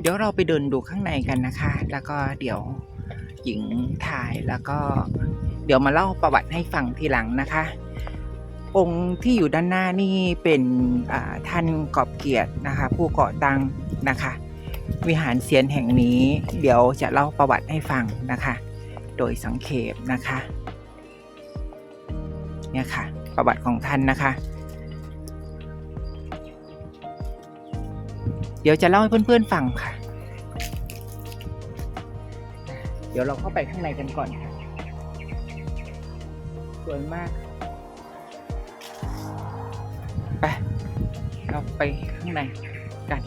เดี๋ยวเราไปเดินดูข้างในกันนะคะ แล้วก็เดี๋ยวหญิงถ่ายแล้วก็เดี๋ยวมาเล่าประวัติให้ฟังทีหลังนะคะ องค์ที่อยู่ด้านหน้านี่เป็นท่านกอบเกียรตินะคะ ผู้ก่อตั้งนะคะ วิหารเซียนแห่งนี้เดี๋ยวจะเล่าประวัติให้ฟังนะคะ โดยสังเขปนะคะเนี่ยค่ะ ประวัติของท่านนะคะ ดี๋ยวจะเล่าให้เพื่อนๆฟังค่ะ เดี๋ยวเราเข้าไปข้างในกันก่อนค่ะสวยมากไปเราไปข้างในกัน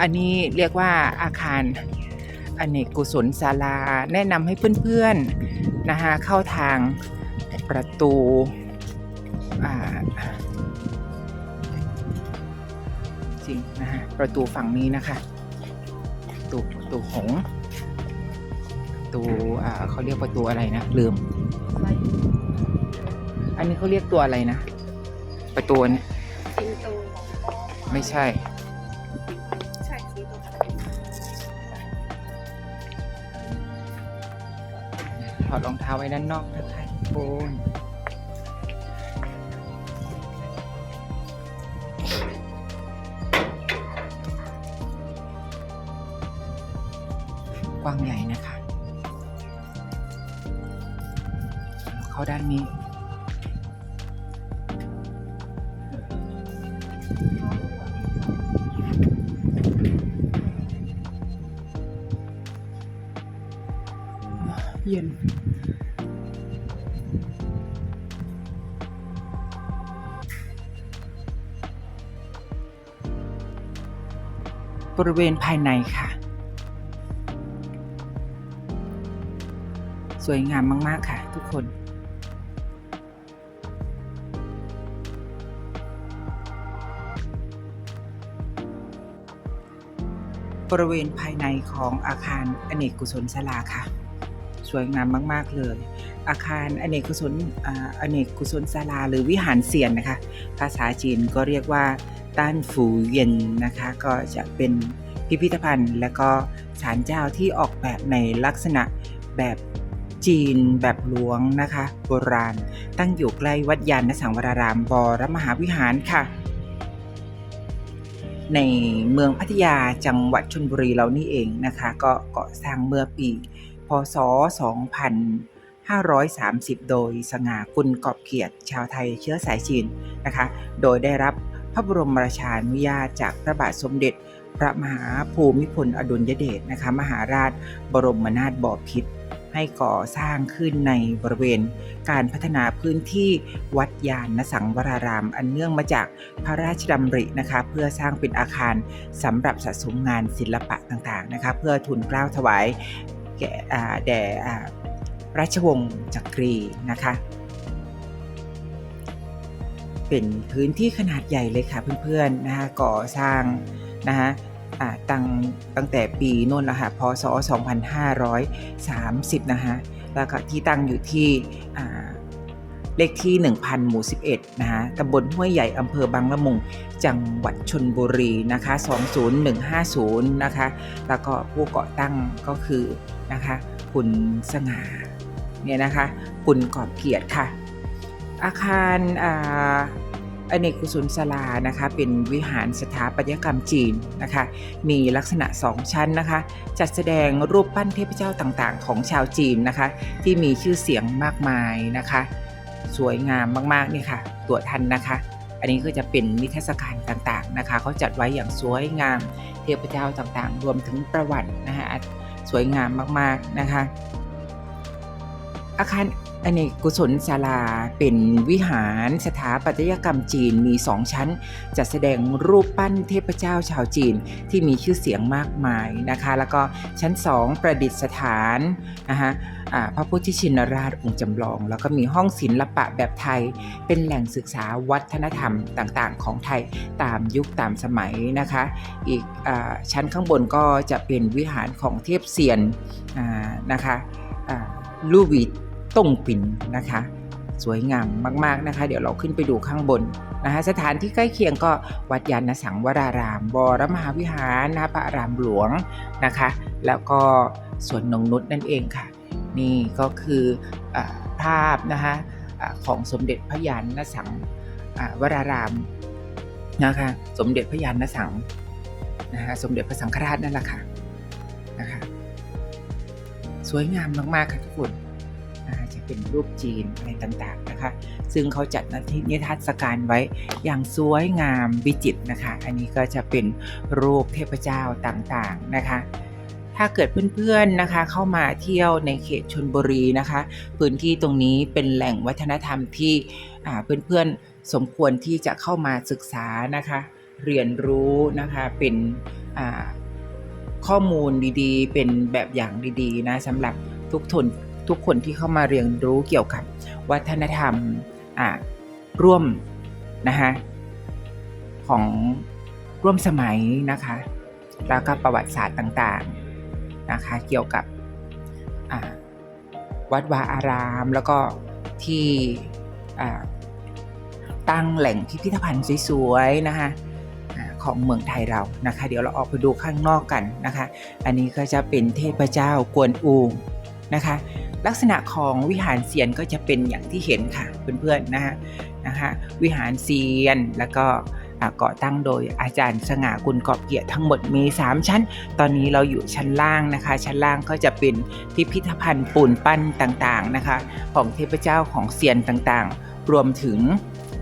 อันนี้เรียกว่าอาคารอเนกกุศลศาลา แนะนำให้เพื่อนๆนะคะเข้าทางประตูอ่า จริงนะฮะประตูฝั่งนี้นะคะประตูประตูหงส์ประตูอ่าเขาเรียกประตูอะไรนะลืม อันนี้เขาเรียกตัวอะไรนะ ประตูเนี่ยสิงโตไม่ใช่ใช่สิงโตถอดรองเท้าไว้ด้านนอกนะคะทุกคน กว้างใหญ่นะคะ เข้าด้านนี้เย็นบริเวณภายในค่ะ สวยงามมาก ๆ ค่ะ ทุกคน บริเวณภายในของอาคารอเนกกุศลศาลาค่ะ สวยงามมาก ๆ เลย อาคารอเนกกุศลออเนกกุศลศาลา หรือวิหารเซียนนะคะ ภาษาจีนก็เรียกว่าต้านฝูเย็นนะคะ ก็จะเป็นพิพิธภัณฑ์และก็ศาลเจ้าที่ออกแบบในลักษณะแบบ จีนแบบหลวงนะคะ โบราณ ตั้งอยู่ใกล้วัดยานสังวรารามบรมหาวิหารค่ะ ในเมืองพัทยาจังหวัดชลบุรีเรานี่เองนะคะ ก็ก่อสร้างเมื่อปี พศ 2530 โดยสง่ากุลกอบเกียรติชาวไทยเชื้อสายจีนนะคะ โดยได้รับพระบรมราชานุญาตจากพระบาทสมเด็จพระมหาภูมิพลอดุลยเดชนะคะ มหาราชบรมนาถบพิตร ให้ก่อสร้างขึ้นในบริเวณการพัฒนาพื้นที่วัดยานนสังวราราม อันเนื่องมาจากพระราชดำรินะคะ เพื่อสร้างเป็นอาคารสำหรับสะสมงานศิลปะต่างๆนะคะ เพื่อทุนเกล้าถวายแก่แด่ราชวงศ์จักรีนะคะเป็นพื้นที่ขนาดใหญ่เลยค่ะเพื่อนๆนะคะก่อสร้างนะคะ ตั้งตั้งแต่ปีโน่นละคะพศ 2530 นะคะแล้วก็ที่ตั้งอยู่ที่เลขที่ 1000 หมู่ 11 นะคะตำบลห้วยใหญ่อำเภอบางละมุง จังหวัดชนบุรีนะคะ 20150 นะคะ แล้วก็ผู้ก่อตั้งก็คือนะคะคุณสง่าเนี่ยนะคะคุณกอบเกียรติค่ะ อาคารอ่า อเนกกุศลศาลานะคะเป็นวิหารสถาปัตยกรรมจีนนะคะมีลักษณะ 2 ชั้นนะคะ จัดแสดงรูปปั้นเทพเจ้าต่างๆ ของชาวจีนนะคะ ที่มีชื่อเสียงมากมายนะคะ สวยงามมากๆนี่ค่ะ ตัวทันนะคะ อันนี้ก็จะเป็นนิทรรศการต่างๆนะคะเขาจัดไว้อย่างสวยงามเทพเจ้าต่างๆ รวมถึงประวัตินะคะสวยงามมากๆนะคะ อาคารอเนกกุศลศาลาเป็นวิหารสถาปัตยกรรมจีนมี2ชั้น จัดแสดงรูปปั้นเทพเจ้าชาวจีนที่มีชื่อเสียงมากมายนะคะ แล้วก็ชั้น2ประดิษฐานนะคะพระพุทธชินราชองค์จำลอง แล้วก็มีห้องศิลปะแบบไทย เป็นแหล่งศึกษาวัฒนธรรมต่างๆ ของไทยตามยุคตามสมัยนะคะ อีกอชั้นข้างบนก็จะเป็นวิหารของเทพเซียนนะคะอ่า ลูวิตต้งปินนะคะ สวยงามมาก ๆนะคะ เดี๋ยวเราขึ้นไปดูข้างบนนะคะสถานที่ใกล้เคียงก็วัดยานสังวรารามวรมหาวิหารนะพระอารามหลวงนะคะ แล้วก็สวนนงนุษนั่นเองค่ะ นี่ก็คืออภาพนะคะอ่าของสมเด็จพระยานนสังวรารามนะคะสมเด็จพระยานนสังนะคะสมเด็จพระสังฆราชนั่นแหละค่ะนะคะ สวยงามมาก ๆ ค่ะทุกคนจะเป็นรูปจีนอะไรต่างๆนะคะ ซึ่งเขาจัดนิทรรศการไว้อย่างสวยงามวิจิตรนะคะ อันนี้ก็จะเป็นรูปเทพเจ้าต่างๆนะคะ ถ้าเกิดเพื่อนๆนะคะเข้ามาเที่ยวในเขตชนบุรีนะคะ พื้นที่ตรงนี้เป็นแหล่งวัฒนธรรมที่เพื่อนๆสมควรที่จะเข้ามาศึกษานะคะ เรียนรู้นะคะเป็น ข้อมูลดีๆ เป็นแบบอย่างดีๆนะสำหรับทุกทนทุกคนที่เข้ามาเรียนรู้เกี่ยวกับวัฒนธรรมอ่าร่วมนะคะของร่วมสมัยนะคะแล้วก็ประวัติศาสตร์ต่างๆนะคะเกี่ยวกับวัดวาอาราม แล้วก็ที่ตั้งแหล่งพิพิธภัณฑ์สวยๆนะคะ ของเมืองไทยเรานะคะ เดี๋ยวเราออกไปดูข้างนอกกันนะคะ อันนี้ก็จะเป็นเทพเจ้ากวนอูนะคะ ลักษณะของวิหารเซียนก็จะเป็นอย่างที่เห็นค่ะเพื่อนๆนะฮะนะคะวิหารเซียนแล้วก็อ่าก่อตั้งโดยอาจารย์สง่ากุลกอบเกียรติทั้งหมดมี 3 ชั้น ตอนนี้เราอยู่ชั้นล่างนะคะ ชั้นล่างก็จะเป็นพิพิธภัณฑ์ปูนปั้นต่างๆนะคะ ของเทพเจ้าของเซียนต่างๆ รวมถึง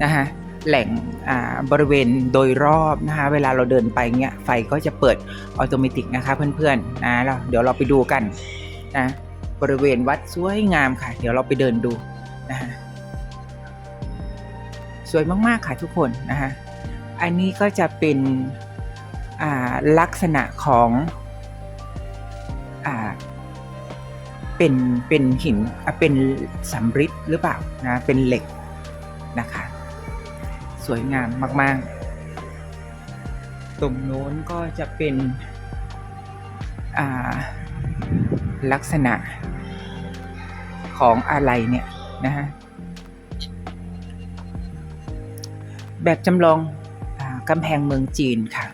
นะคะ แหล่งบริเวณโดยรอบนะคะ เวลาเราเดินไปเงี้ยไฟก็จะเปิดออโตเมตินะคะเพื่อนๆนะเราเดี๋ยวเราไปดูกันนะบริเวณวัดสวยงามค่ะ เดี๋ยวเราไปเดินดูนะฮะสวยมากๆค่ะทุกคนนะฮะอันนี้ก็จะเป็นลักษณะของอเป็นเป็นหินเป็นสำริดหรือเปล่านะเป็นเหล็กนะคะ วยงามมาก ๆ ตรงโน้นก็จะเป็นลักษณะของอะไรเนี่ยนะฮะแบบจำลองอกำแพงเมืองจีนค่ะ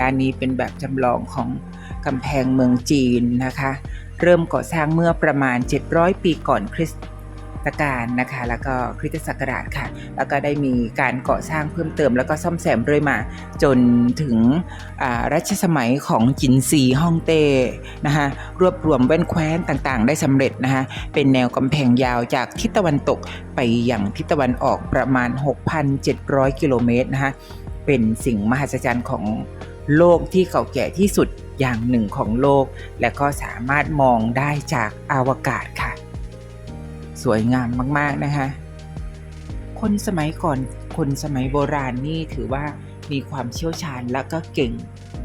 ด้านนี้เป็นแบบจำลองของกำแพงเมืองจีนนะคะ เริ่มก่อสร้างเมื่อประมาณ 700 ปีก่อนคริสต์ กาลนะคะ แล้วก็คริสตศักราชค่ะ แล้วก็ได้มีการก่อสร้างเพิ่มเติม แล้วก็ซ่อมแซมเรื่อยมา จนถึงรัชสมัยของจินซีฮ่องเต้นะคะรวบรวมแว่นแคว้นต่างๆ ได้สำเร็จนะคะเป็นแนวกำแพงยาวจากทิศตะวันตกไปอย่างทิศตะวันออกประมาณ 6,700 กิโลเมตรนะคะเป็นสิ่งมหัศจรรย์ของโลกที่เก่าแก่ที่สุดอย่างหนึ่งของโลก และก็สามารถมองได้จากอวกาศค่ะ สวยงามมาก ๆ นะคะ คนสมัยก่อนคนสมัยโบราณนี่ถือว่ามีความเชี่ยวชาญและก็เก่ง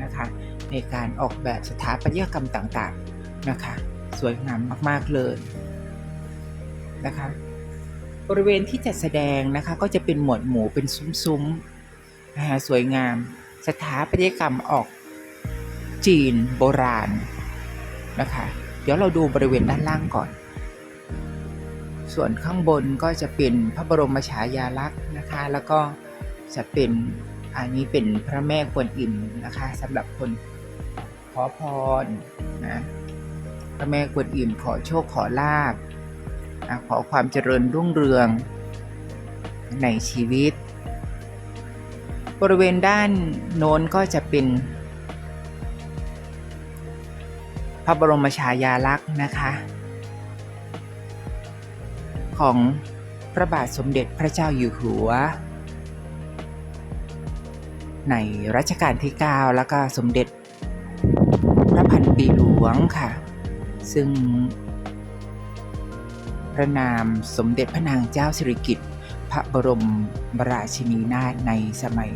นะคะ ในการออกแบบสถาปัตยกรรมต่างๆนะคะ สวยงามมากๆเลยนะคะ บริเวณที่จัดแสดงนะคะก็จะเป็นหมวดหมู่เป็นซุ้มๆนะคะสวยงามสถาปัตยกรรมออกจีนโบราณนะคะ เดี๋ยวเราดูบริเวณด้านล่างก่อน ส่วนข้างบนก็จะเป็นพระบรมฉายาลักษณ์นะคะ แล้วก็จะเป็นอันนี้เป็นพระแม่กวนอิมนะคะสำหรับคนขอพรนะพระแม่กวนอิมขอโชคขอลาบนะขอความเจริญรุ่งเรืองในชีวิต บริเวณด้านโน้นก็จะเป็น พระบรมฉายาลักษณ์นะคะ ของพระบาทสมเด็จพระเจ้าอยู่หัว ในรัชกาลที่ 9 แล้วก็สมเด็จพระพันปีหลวงค่ะ ซึ่ง พระนามสมเด็จพระนางเจ้าสิริกิติ์พระบรมราชินีนาถในสมัย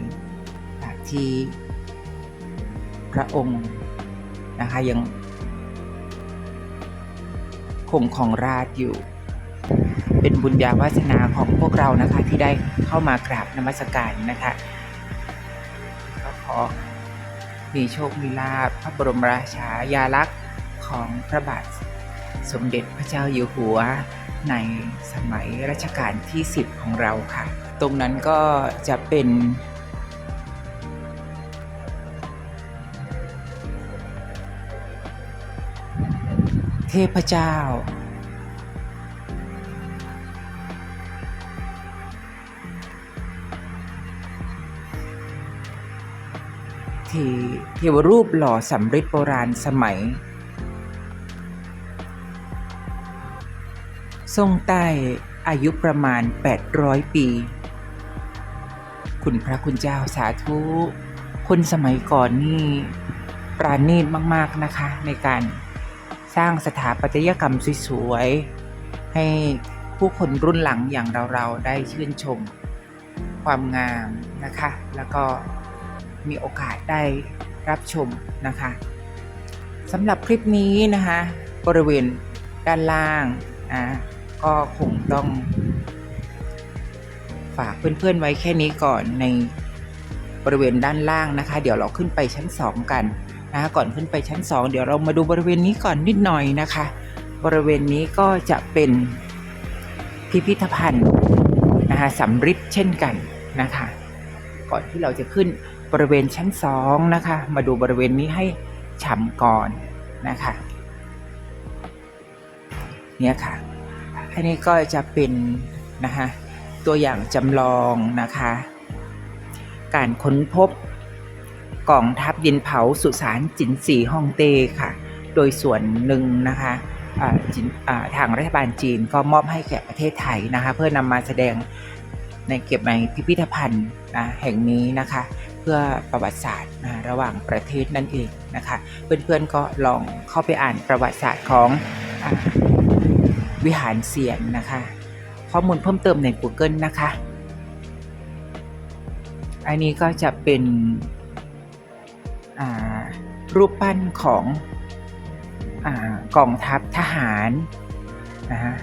ที่พระองค์นะคะยังคงของราชอยู่ เป็นบุญญาวาสนาของพวกเรานะคะที่ได้เข้ามากราบนมัสการนะคะก็ขอมีโชคมีลาภพระบรมราชายาลักษณ์ของพระบาทสมเด็จพระเจ้าอยู่หัวในสมัยรัชกาลที่ 10 ของเราค่ะ ตรงนั้นก็จะเป็นเทพเจ้า เทเทวรูปหล่อสำริดโบราณสมัย ทรงใต้อายุประมาณ 800 ปี คุณพระคุณเจ้าสาธุ คนสมัยก่อนนี่ปราณีตมาก ๆ นะคะ ในการสร้างสถาปัตยกรรมสวยๆ ให้ผู้คนรุ่นหลังอย่างเรา ๆ ได้ชื่นชมความงามนะคะ แล้วก็ มีโอกาสได้รับชมนะคะสำหรับคลิปนี้นะคะบริเวณด้านล่างอะก็คงต้อง ฝากเพื่อนๆไว้แค่นี้ก่อนในบริเวณด้านล่างนะคะ เดี๋ยวเราขึ้นไปชั้น 2 กันนะคะก่อนขึ้นไปชั้น 2 เดี๋ยวเรามาดูบริเวณนี้ก่อนนิดหน่อยนะคะ บริเวณนี้ก็จะเป็นพิพิธภัณฑ์นะคะสำริดเช่นกันนะคะ ก่อนที่เราจะขึ้น บริเวณชั้น2นะคะ มาดูบริเวณนี้ให้ฉ่ำก่อนนะคะเนี่ยค่ะ อันนี้ก็จะเป็นนะคะตัวอย่างจำลองนะคะ การค้นพบกองทัพดินเผาสุสานจินสีฮ่องเต้ค่ะ โดยส่วนหนึ่งนะคะทางรัฐบาลจีนก็มอบให้แก่ประเทศไทยนะคะ เพื่อนำมาแสดงในเก็บในพิพิธภัณฑ์นะแห่งนี้นะคะ พื่อประวัติศาสตร์นะระหว่างประเทศนั่นเองนะคะเพื่อนๆก็ลองเข้าไปอ่านประวัติศาสตร์ของอวิหารเสียนนะคะ ข้อมูลเพิ่มเติมใน Google นะคะ อันนี้ก็จะเป็นรูปปั้นของอกองทัพทหารนะฮะ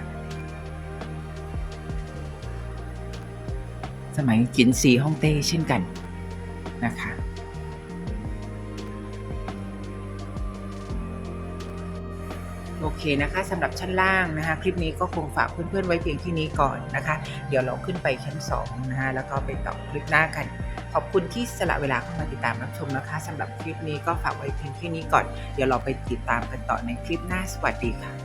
สมัยจินซีฮ่องเต้เช่นกัน นะคะโอเคนะคะสำหรับชั้นล่างนะคะคลิปนี้ก็คงฝากเพื่อนๆไว้เพียงที่นี้ก่อนนะคะ เดี๋ยวเราขึ้นไปชั้น2นะคะแล้วก็ไปต่อคลิปหน้ากัน ขอบคุณที่สละเวลาเข้ามาติดตามรับชมนะคะสำหรับคลิปนี้ก็ฝากไว้เพียงที่นี้ก่อน เดี๋ยวเราไปติดตามกันต่อในคลิปหน้าสวัสดีค่ะ